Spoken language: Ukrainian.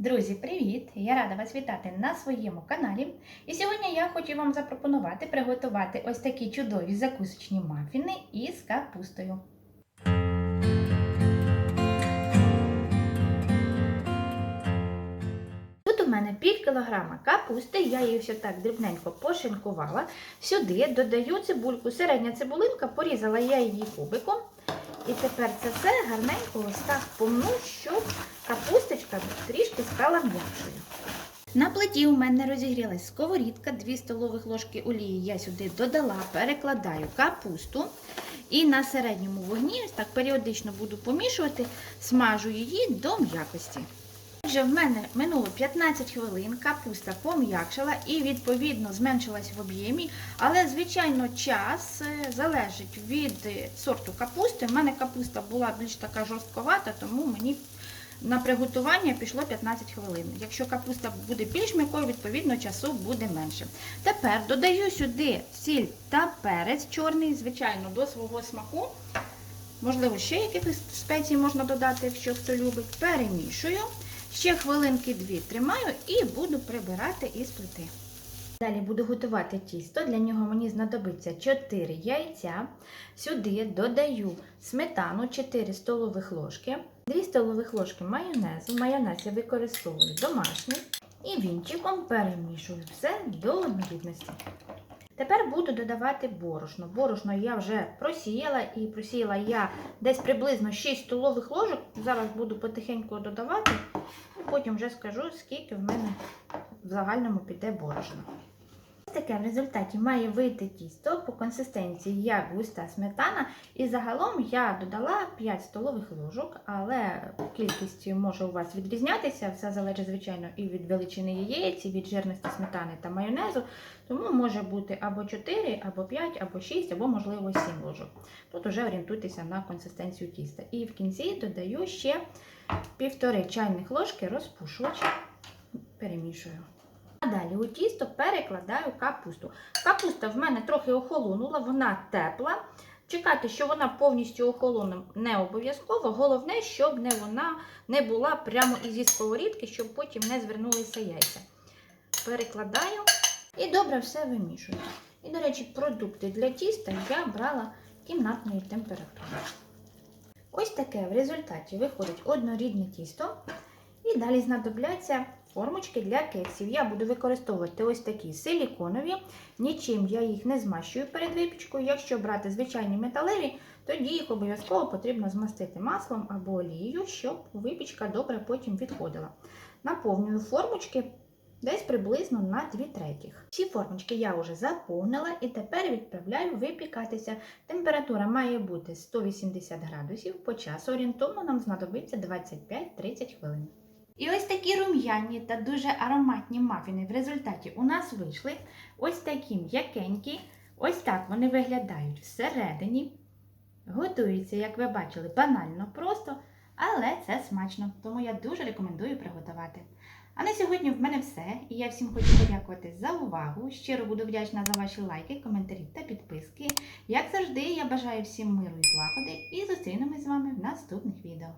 Друзі, привіт! Я рада вас вітати на своєму каналі. І сьогодні я хочу вам запропонувати приготувати ось такі чудові закусочні мафіни із капустою. Тут у мене пів кілограма капусти, я її все так дрібненько пошинкувала. Сюди додаю цибульку, середня цибулинка, порізала я її кубиком. І тепер це все гарненько ось так помну, щоб капусточка трішки стала м'якшою. На плиті у мене розігрілась сковорідка, 2 столових ложки олії я сюди додала, перекладаю капусту. І на середньому вогні, так періодично буду помішувати, смажу її до м'якості. Отже, в мене минуло 15 хвилин, капуста пом'якшила і, відповідно, зменшилась в об'ємі. Але, звичайно, час е, залежить від сорту капусти. У мене капуста була більш така жорстковата, тому мені на приготування пішло 15 хвилин. Якщо капуста буде більш м'якою, відповідно, часу буде менше. Тепер додаю сюди сіль та перець чорний, звичайно, до свого смаку. Можливо, ще якихось спецій можна додати, якщо хто любить. Перемішую. Ще хвилинки дві тримаю і буду прибирати із плити. Далі буду готувати тісто. Для нього мені знадобиться 4 яйця. Сюди додаю сметану 4 столових ложки, 2 столових ложки майонезу. Майонез я використовую домашній. І вінчиком перемішую все до однорідності. Тепер буду додавати борошно. Борошно я вже просіяла і просіяла я десь приблизно 6 столових ложок. Зараз буду потихеньку додавати, і потім вже скажу, скільки в мене в загальному піде борошно. Таке в результаті має вийти тісто по консистенції як густа сметана. І загалом я додала 5 столових ложок, але кількість може у вас відрізнятися. Все залежить, звичайно, і від величини яєць, і від жирності сметани та майонезу. Тому може бути або 4, або 5, або 6, або, можливо, 7 ложок. Тут вже орієнтуйтеся на консистенцію тіста. І в кінці додаю ще півтори чайних ложки розпушувач. Перемішую. А далі у тісто перекладаю капусту. Капуста в мене трохи охолонула, вона тепла. Чекати, що вона повністю охолоне, не обов'язково. Головне, щоб не вона не була прямо ізі сковорідки, щоб потім не звернулися яйця. Перекладаю і добре все вимішую. І, до речі, продукти для тіста я брала кімнатної температури. Ось таке в результаті виходить однорідне тісто. І далі знадобляться формочки для кексів. Я буду використовувати ось такі силіконові, нічим я їх не змащую перед випічкою. Якщо брати звичайні металеві, тоді їх обов'язково потрібно змастити маслом або олією, щоб випічка добре потім відходила. Наповнюю формочки десь приблизно на 2 третіх. Всі формочки я вже заповнила і тепер відправляю випікатися. Температура має бути 180 градусів. По часу орієнтовно нам знадобиться 25-30 хвилин. І ось такі рум'яні та дуже ароматні мафіни в результаті у нас вийшли. Ось такі м'якенькі. Ось так вони виглядають всередині. Готуються, як ви бачили, банально просто, але це смачно, тому я дуже рекомендую приготувати. А на сьогодні в мене все. І я всім хочу подякувати за увагу. Щиро буду вдячна за ваші лайки, коментарі та підписки. Як завжди, я бажаю всім миру і злагоди і зустрінемось з вами в наступних відео.